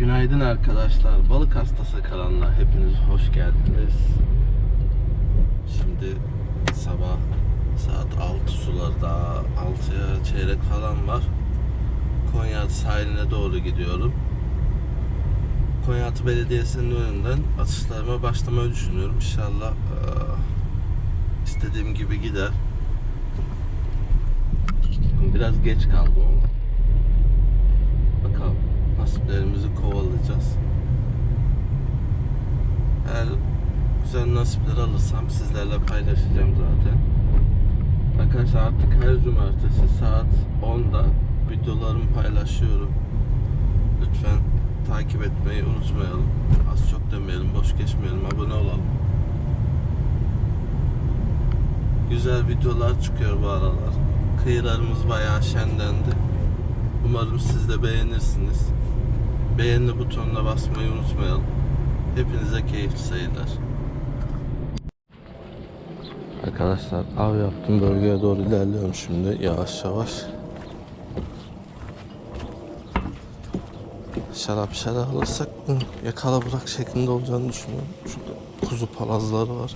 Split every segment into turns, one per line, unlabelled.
Günaydın arkadaşlar. Balık hastası kanalına hepiniz hoş geldiniz. Şimdi sabah saat 6 sularda 6'ya çeyrek falan var. Konya sahiline doğru gidiyorum. Konyaaltı Belediyesi'nin önünden atışlarıma başlamayı düşünüyorum. İnşallah eee, istediğim gibi gider. Biraz geç kaldım nasiplerimizi kovalayacağız. Eğer güzel nasipler alırsam sizlerle paylaşacağım zaten. Arkadaşlar artık her cumartesi saat 10'da videolarımı paylaşıyorum. Lütfen takip etmeyi unutmayalım. Az çok demeyelim, boş geçmeyelim, abone olalım. Güzel videolar çıkıyor bu aralar. Kıyılarımız bayağı şenlendi. Umarım siz de beğenirsiniz. Beğeni butonuna basmayı unutmayalım. Hepinize keyifli seyirler. Arkadaşlar av yaptım bölgeye doğru ilerliyorum şimdi yavaş yavaş. Şarap şarap alırsak yakala bırak şeklinde olacağını düşünüyorum. Şurada kuzu palazları var.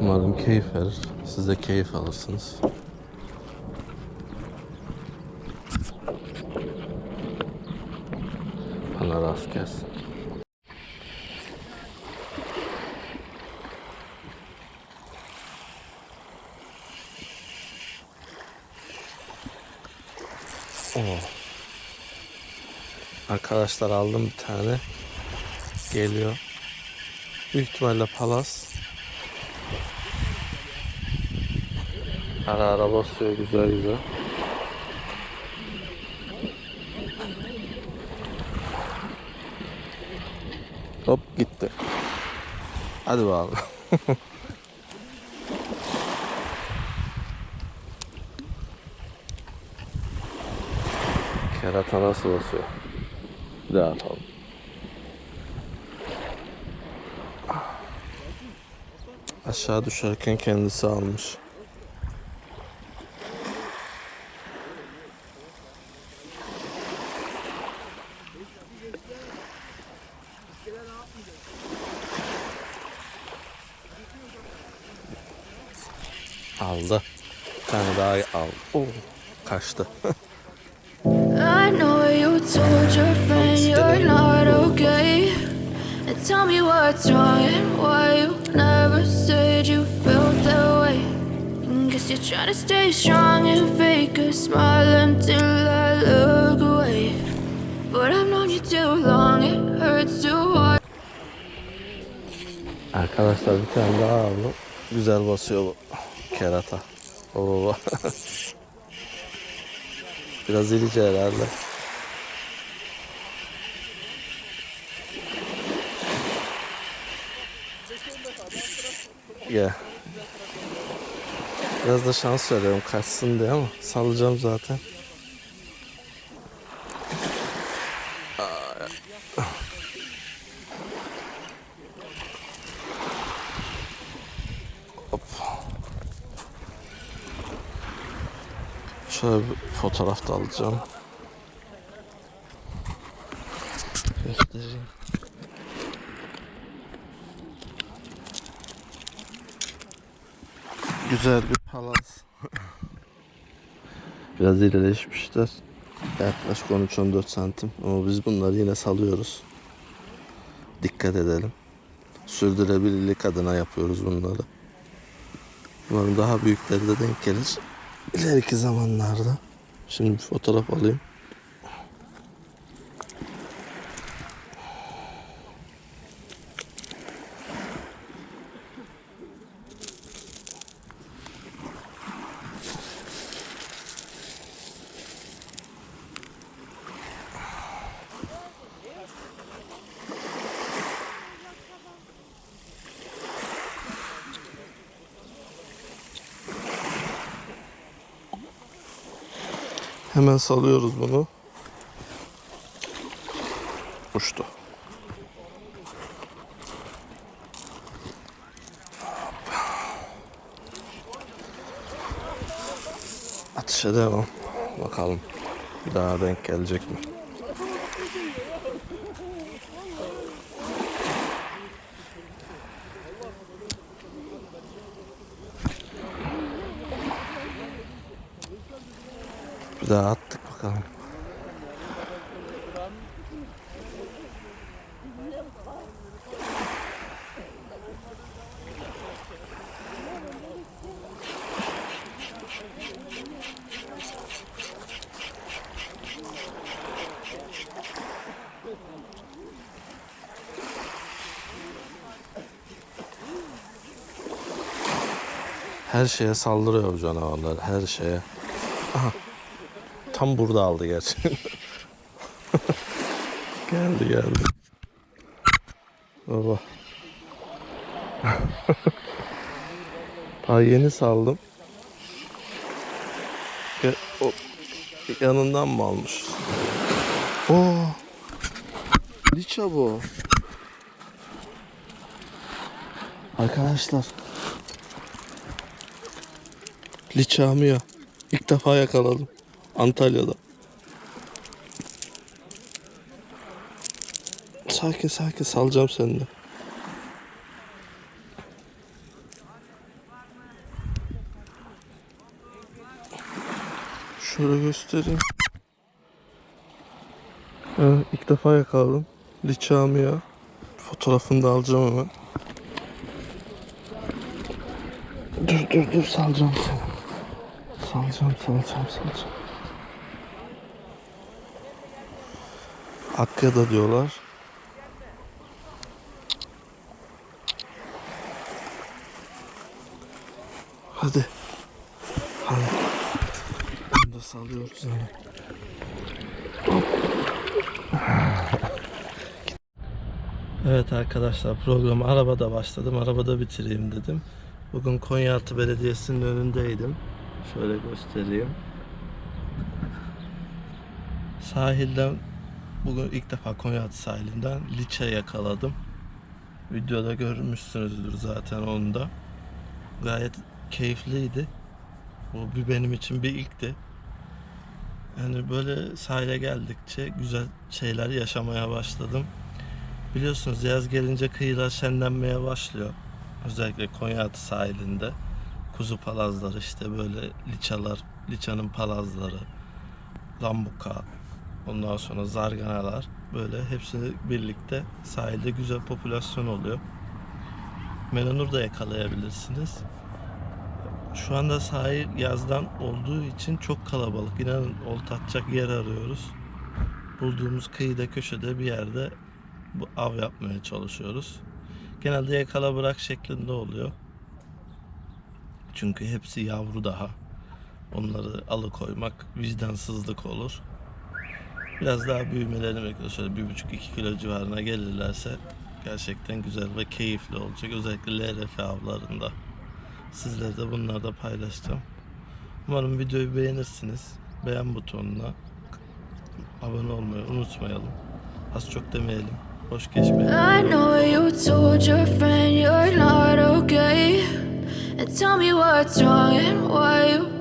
Umarım keyif verir. Siz de keyif alırsınız. Bana rast gelsin. Oo. Arkadaşlar aldım bir tane. Geliyor. Büyük ihtimalle palas. Ara ara basıyor güzel güzel. Hop gitti. Hadi bakalım. Kerata nasıl basıyor? Bir daha atalım. Aşağı düşerken kendisi almış. Aldı. Bir tane daha al. Oo, kaçtı.
I know you told your friend you're not okay. And tell me what's wrong and why you never said you felt that way. Guess you're trying to stay strong and fake a smile until I look away. But I've known you too long, it hurts to watch.
Arkadaşlar bir tane daha aldım. Güzel basıyor bu kerata. Oo. Biraz irice herhalde. Gel. Biraz da şans veriyorum kaçsın diye ama salacağım zaten. Şöyle bir fotoğraf da alacağım. Göstereyim. Güzel bir palaz. Biraz irileşmişler. Yaklaşık 13-14 santim. Ama biz bunları yine salıyoruz. Dikkat edelim. Sürdürülebilirlik adına yapıyoruz bunları. Umarım daha büyükleri de denk gelir. İleriki zamanlarda. Şimdi bir fotoğraf alayım. Hemen salıyoruz bunu. Uçtu. Atışa devam. Bakalım. Daha denk gelecek mi? Daha attık bakalım. Her şeye saldırıyor bu canavarlar. Her şeye. Aha. Tam burada aldı gerçi. geldi geldi. Baba. Daha yeni saldım. Ge- o yanından mı almış? Oo. Liça bu. Arkadaşlar. Liçamia. İlk defa yakaladım. Antalya'da. Sakin sakin salacağım seni de. Şöyle göstereyim. Evet, ilk defa yakaladım. Liçamia. Fotoğrafını da alacağım hemen. Dur dur dur salacağım seni. Salacağım salacağım salacağım. Hakkı'da diyorlar. Hadi. Hadi. Bunu da salıyoruz yani. Evet arkadaşlar programı arabada başladım. Arabada bitireyim dedim. Bugün Konyaaltı Belediyesi'nin önündeydim. Şöyle göstereyim. Sahilden bugün ilk defa Konyaaltı sahilinden liçe yakaladım. Videoda görmüşsünüzdür zaten onu da. Gayet keyifliydi. Bu bir benim için bir ilkti. Yani böyle sahile geldikçe güzel şeyler yaşamaya başladım. Biliyorsunuz yaz gelince kıyılar şenlenmeye başlıyor. Özellikle Konyaaltı sahilinde. Kuzu palazları işte böyle liçalar, liçanın palazları, lambuka, ondan sonra zarganalar böyle hepsini birlikte sahilde güzel popülasyon oluyor. Melanur da yakalayabilirsiniz. Şu anda sahil yazdan olduğu için çok kalabalık. İnanın olta atacak yer arıyoruz. Bulduğumuz kıyıda köşede bir yerde bu av yapmaya çalışıyoruz. Genelde yakala bırak şeklinde oluyor. Çünkü hepsi yavru daha. Onları alıkoymak vicdansızlık olur. Biraz daha büyümelerini bekliyoruz. Şöyle bir buçuk iki kilo civarına gelirlerse gerçekten güzel ve keyifli olacak. Özellikle LRF avlarında. Sizlere de bunları da paylaşacağım. Umarım videoyu beğenirsiniz. Beğen butonuna abone olmayı unutmayalım. Az çok demeyelim. Boş geçmeyelim.
I know you told your friend you're not okay. And tell me what's wrong and why you